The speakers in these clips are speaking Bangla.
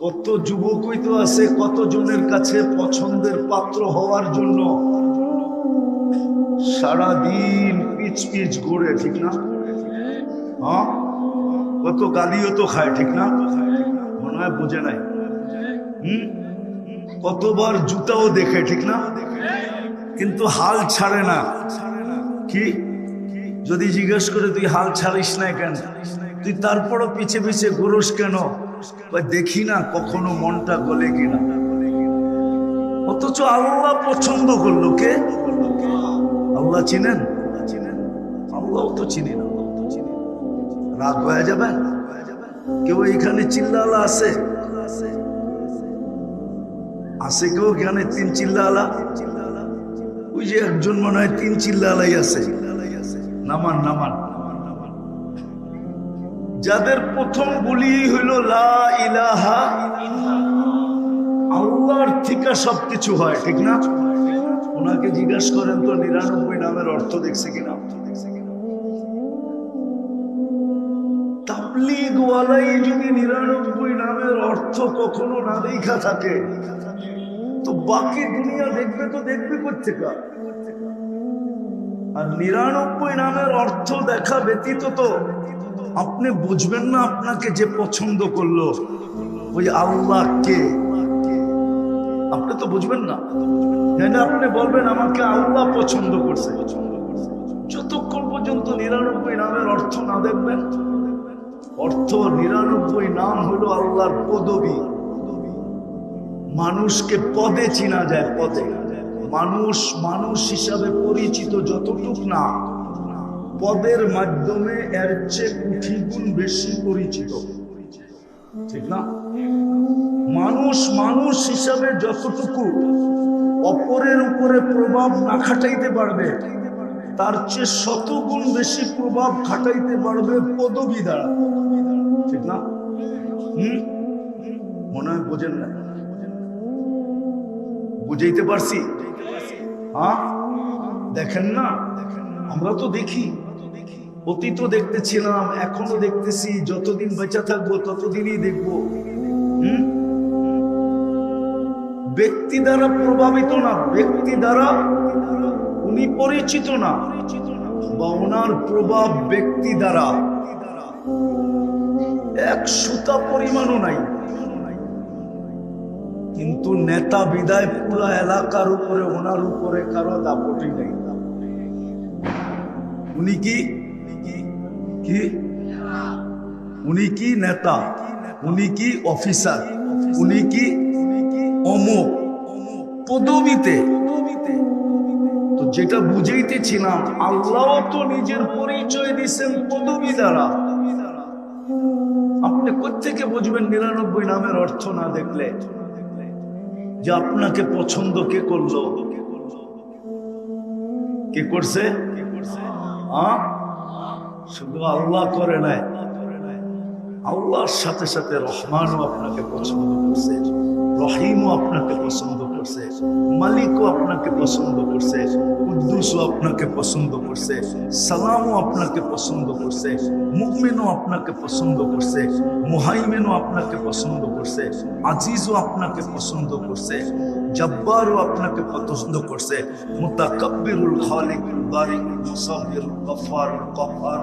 কত যুবকই তো আছে কত জনের কাছে পছন্দের পাত্র হওয়ার জন্য? সারাদিন পিচ পিচ ঘুরে, ঠিক না? হ্যাঁ? কত গালিও তো খায়, ঠিক না? মনে হয় বুঝে নাই। হুম? কতবার জুতাও দেখে, ঠিক না? কিন্তু হাল ছাড়ে না। কি? যদি জিজ্ঞেস করে, তুই হাল ছাড়িস না কেন? তুই তারপরও পিছে পিছে ঘুরোস কেন? দেখি না কখনো মনটা গলে কিনা? অথচ আল্লাহ পছন্দ করল কে? আল্লাহ চিনেন? আল্লাহ তো চিনি না। রাগ হয়ে যাবে? কেউ এখানে চিল্লালা আছে? আছে কেউ এখানে তিন চিল্লালা? ওই যে একজন মনে হয় তিন চিল্লালাই আছে। নামান নামান। যাদের প্রথম বলি হইল ইলাহা আল্লাহর থেকে সবকিছু হয়, ঠিক না? ওনাকে জিজ্ঞাসা করেন তো নিরানব্বই নামের অর্থ দেখছে কিনা? তাবলিগ ওয়ালাই যদি নিরানব্বই নামের অর্থ কখনো না দেখা থাকে, তো বাকি দেখবে তো দেখবে আর নিরানব্বই নামের অর্থ দেখা ব্যতীত তো আপনি বুঝবেন না আপনাকে যে পছন্দ করল? ওই আল্লাহ কে আপনি তো বুঝবেন না। না আপনি বলবেন, আমাকে আল্লাহ পছন্দ করছে। যতক্ষণ পর্যন্ত নিরানব্বই নামের অর্থ না দেখবেন, অর্থ নিরানব্বই নাম হলো আল্লাহর পদবী। মানুষকে পদে চিনা যায়, পদে। মানুষ মানুষ হিসাবে পরিচিত যতটুক না পদের মাধ্যমে এর চেয়ে কোটি গুণ বেশি পরিচিত। ঠিক না? মানুষ মানুষ হিসাবে যতটুকু অপরের উপরে প্রভাব না খাটাইতে পারবে, তার চেয়ে শতগুণ বেশি প্রভাব খাটাইতে পারবে পদবী দ্বারা। ঠিক না? মনে হয় বোঝেন না। বুঝাইতে পারছি? হ্যাঁ? দেখেন না? আমরা তো দেখি। অতীত দেখতেছিলাম, এখনও দেখতেছি, যতদিন বেঁচে থাকব ততদিনই দেখব। ব্যক্তি দ্বারা প্রভাবিত না, ব্যক্তি দ্বারা উনি পরিচিত না, বা ওনার প্রভাব ব্যক্তি দ্বারা। এক সুতা পরিমাণও নাই। কিন্তু নেতা বিদায় পুরা এলাকার উপরে, ওনার উপরে কারও দাপটি নেই। উনি কি কি? উনি কি নেতা? উনি কি অফিসার? উনি কি অমুক পদবিতে? তো যেটা বুঝাইতেছিলাম, আল্লাহ তো নিজের পরিচয় দিচ্ছেন পদবি দ্বারা। আপনি কোথেকে বুঝবেন নিরানব্বই নামের অর্থ না দেখলে? যে আপনাকে পছন্দ কে করল? কে করছে? আ? শুধু আল্লাহ করে নাই আল্লাহর সাথে সাথে রহমানও আপনাকে পছন্দ করছে রহিমও আপনাকে পছন্দ করছে। মালিকও আপনাকে পছন্দ করছে, কুদ্দুসও আপনাকে পছন্দ করছে, সালামও আপনাকে পছন্দ করছে মুকমিনও আপনাকে পছন্দ করছে, মুহাইমেনও আপনাকে পছন্দ করছে, আজিজও আপনাকে পছন্দ করছে, জব্বারও আপনাকে পছন্দ করছে, মুতাকাব্বিরুল খালিকুল বারিকুল মুসাব্বিরুল গফফারুল কহ্হার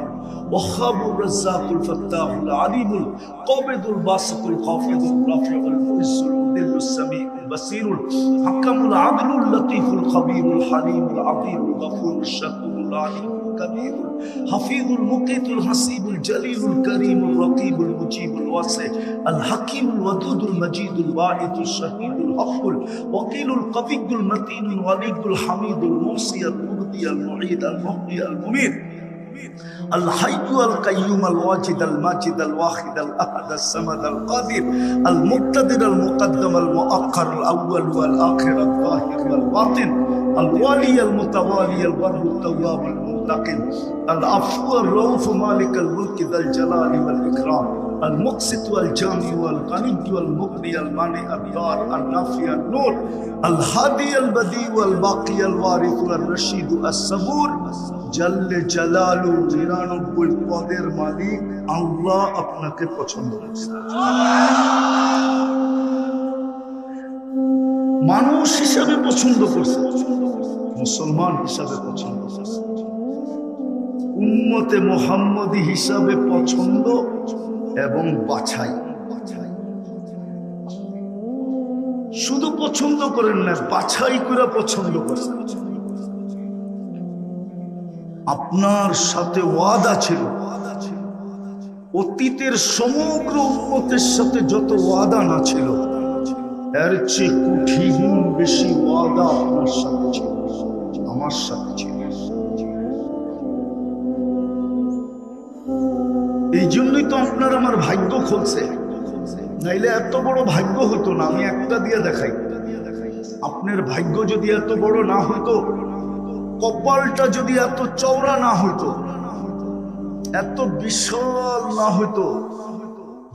ওয়াহাবুর রাজ্জাকুল ফাত্তাহুল আলিমুল কাবিদুল বাসিতুল খাফিদুল রাফিউল মুইজ্জুল মুদিল্লুল সামিউল। البصير الحكم العدل اللطيف الخبير الحليم العظيم الغفور الشكور العليم الكبير حفيظ المقيت الحسيب الجليل الكريم الرقيب المجيب الواسع الحكيم الودود المجيد الباعث الشهيد الحق الوكيل القوي المتين الوليد الحميد الموصي المرضي المعيد المحيي المميت الحي القيوم الواجد الماجد الواحد الأحد الصمد القادر المقتدر المقدم المؤخر الأول والآخر الظاهر والباطن الوالي المتوالي البر التواب المنتقم العفو الرؤوف مالك الملك ذا الجلال والإكرام المقسط والجامع والغني والمغني المانع الدار النافع النور الهادي البديع والباقي الوارث والرشيد الصبور জাল্লে জালালু নিরানব্বই পদের মালিক আল্লাহ আপনাকে পছন্দ করছে মানুষ হিসাবে পছন্দ করছে মুসলমান হিসাবে পছন্দ করছে উম্মতে মোহাম্মদী হিসাবে পছন্দ এবং বাছাই। শুধু পছন্দ করেন না, বাছাই করে পছন্দ করছেন। আপনার সাথে ওয়াদা ছিল, অতীতের সমগ্র উন্মতের সাথে যত ওয়াদা না ছিল, এর চেয়ে গুণ বেশি ওয়াদা আপনার সাথে ছিল, আমার সাথে ছিল। জন্যই তো আপনার আমার ভাগ্য খুলছে। নাইলে এত বড় ভাগ্য হতো না, আমি একটা দিয়ে দেখাই। আপনার ভাগ্য যদি এত বড় না হতো, কপালটা যদি এত চওড়া না হতো, এত বিশাল না হইতো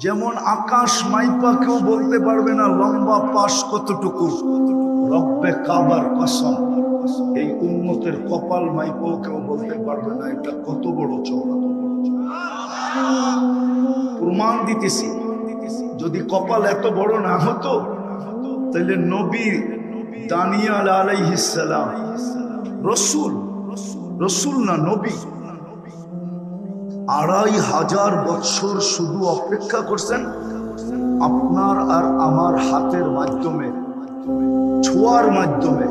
যেমন আকাশ মাইপা কেউ বলতে পারবে না লম্বা পাশ কতটুকু। রব্বে কাবার কসম, এই উন্নতের কপাল মাইপাও কেউ বলতে পারবে না, এটা কত বড় চওড়া। প্রমাণ দিতেছি। যদি কপাল এত বড় না হতো, তাহলে নবী দানিয়াল আলাইহিসালাম রসুল রসুল না নবী। আড়াই হাজার বছর শুধু অপেক্ষা করছেন আপনার আর আমার হাতের মাধ্যমে, ছোঁয়ার মাধ্যমে,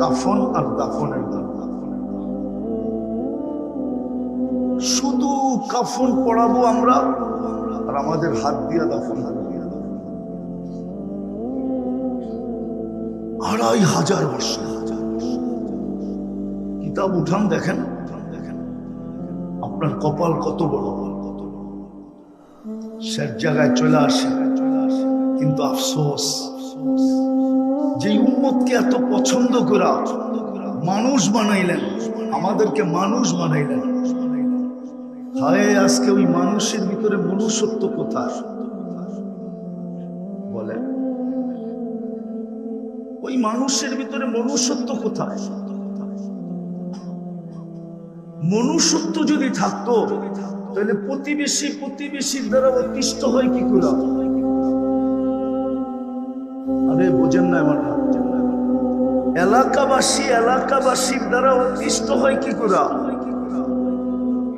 কাফন আর দাফনের শুধু কাফন পড়াবো আমরা, আর আমাদের হাত দিয়া দাফন আড়াই হাজার বছর কিতাব উঠান দেখেন। আপনার কপাল কত বড়। কত সে জায়গায় চলে আসে। কিন্তু আফসোস যে উম্মতকে এত পছন্দ করা, মানুষ বানাইলেন, আমাদেরকে মানুষ বানাইলেন। হায়, আজকে ওই মানুষের ভিতরে মনুষ্যত্ব কোথায়? বলে। ওই মানুষের ভিতরে মনুষ্যত্ব কোথায়? মনুষ্যত্ব যদি থাকতো, তাহলে প্রতিবেশী প্রতিবেশীর দ্বারা অতিষ্ঠ হয় কি করে? আরে, বোঝেন না আমার এলাকাবাসী, এলাকাবাসীর দ্বারা অতিষ্ঠ হয় কি করে?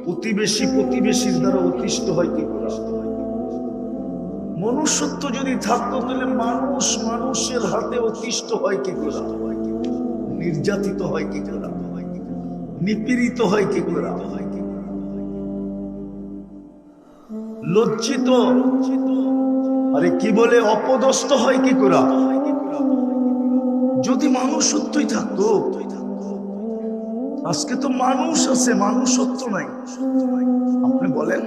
প্রতিবেশী প্রতিবেশীর দ্বারা অতিষ্ঠ হয় কি? করে মনুষ্যত্ব যদি থাকতো, তাহলে মানুষ মানুষের হাতে অতিষ্ঠ হয় কি? করে নির্যাতিত হয় কি? করে নিপীড়িত হয় কি? করে লজ্জিত। আরে কি বলে? অপদস্থ হয় কি? করে যদি মানুষ সত্যই থাকতো আজকে তো মানুষ আছে মানুষ সত্য নাই। আপনি বলেন।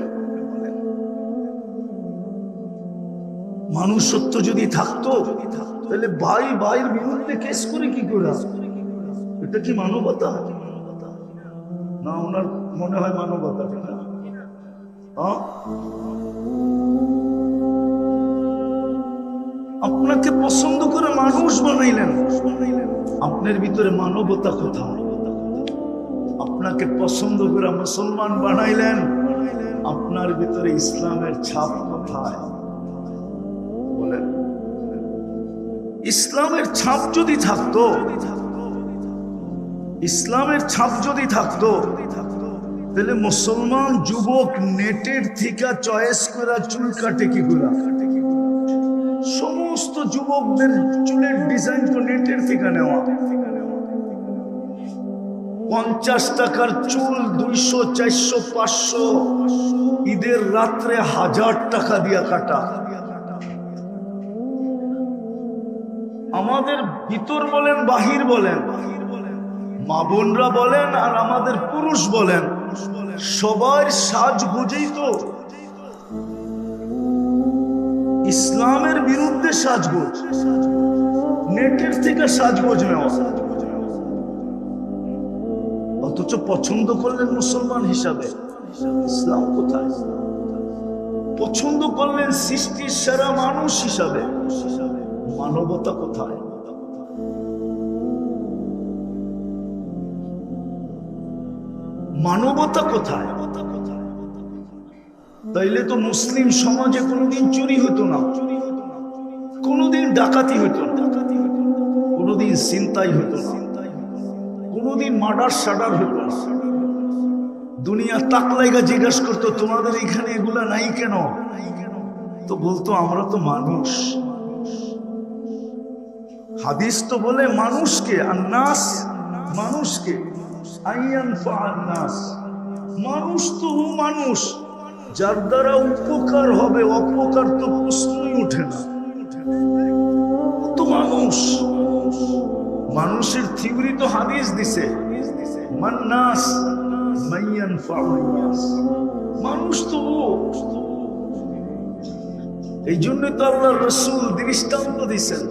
মানুষ সত্য যদি থাকতো, তাহলে ভাই ভাইয়ের বিরুদ্ধে কেস করে কি করে? এটা কি মানবতা? না, ওনার মনে হয় মানবতা? আপনাকে পছন্দ করে মানুষ বানাইলেন। আপনার ভিতরে মানবতা কোথায়? আপনাকে পছন্দ করে মুসলমান বানাইলেন, আপনার ভিতরে ইসলামের ছাপ কোথায়? ইসলামের ছাপ যদি থাকতো, ইসলামের ছাপ যদি থাকতো, তাহলে মুসলমান যুবক নেটের থেকে চয়েস করা চুল কাটে কি গুলা সমস্ত যুবকদের চুলের ডিজাইন তো নেটের থেকে নেওয়া। পঞ্চাশ টাকার চুল, দুইশো, চারশো, পাঁচশো। ঈদের রাত্রে হাজার টাকা দিয়া কাটা। আমাদের ভিতর বলেন, বাহির বলেন। মা বোনরা বলেন আর আমাদের পুরুষ বলেন। সবার সাজ বুঝেই তো ইসলামের বিরুদ্ধে সাজগোজ। নেটের থেকে সাজগোজ নেওয়া। অথচ পছন্দ করলেন মুসলমান হিসাবে। ইসলাম কোথায়? পছন্দ করলেন সৃষ্টির সেরা মানুষ হিসাবে। মানবতা কোথায়? মানবতা কোথায়? তাইলে তো মুসলিম সমাজে কোনোদিন চুরি হতো না। কোনোদিন ডাকাতি হতো না। কোনোদিন চিন্তাই হতো না। কোনোদিন মার্ডার সাডার না। দুনিয়া তাকলাইগা জিজ্ঞাসা করতো, তোমাদের এখানে এগুলা নাই কেন? তো বলতো, আমরা তো মানুষ। হাদিস তো বলে মানুষকে আর নাস মানুষকে মানুষ তো মানুষ, যার দ্বারা উপকার হবে, অপকার তো প্রশ্নই ওঠে না। মানুষ। মানুষের থিওরি তো হাদিস দিছে মানুষ তো। এই জন্য তো আল্লাহ রসুল দৃষ্টান্ত দিছেন।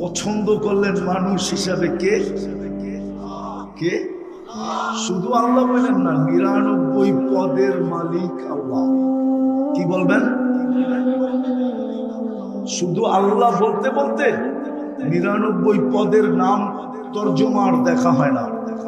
পছন্দ করলেন মানুষ হিসাবে কে? কে? শুধু আল্লাহ বলেন না, নিরানব্বই পদের মালিক আল্লাহ। কি বলবেন? শুধু আল্লাহ বলতে বলতে নিরানব্বই পদের নাম তর্জমার দেখা হয় না।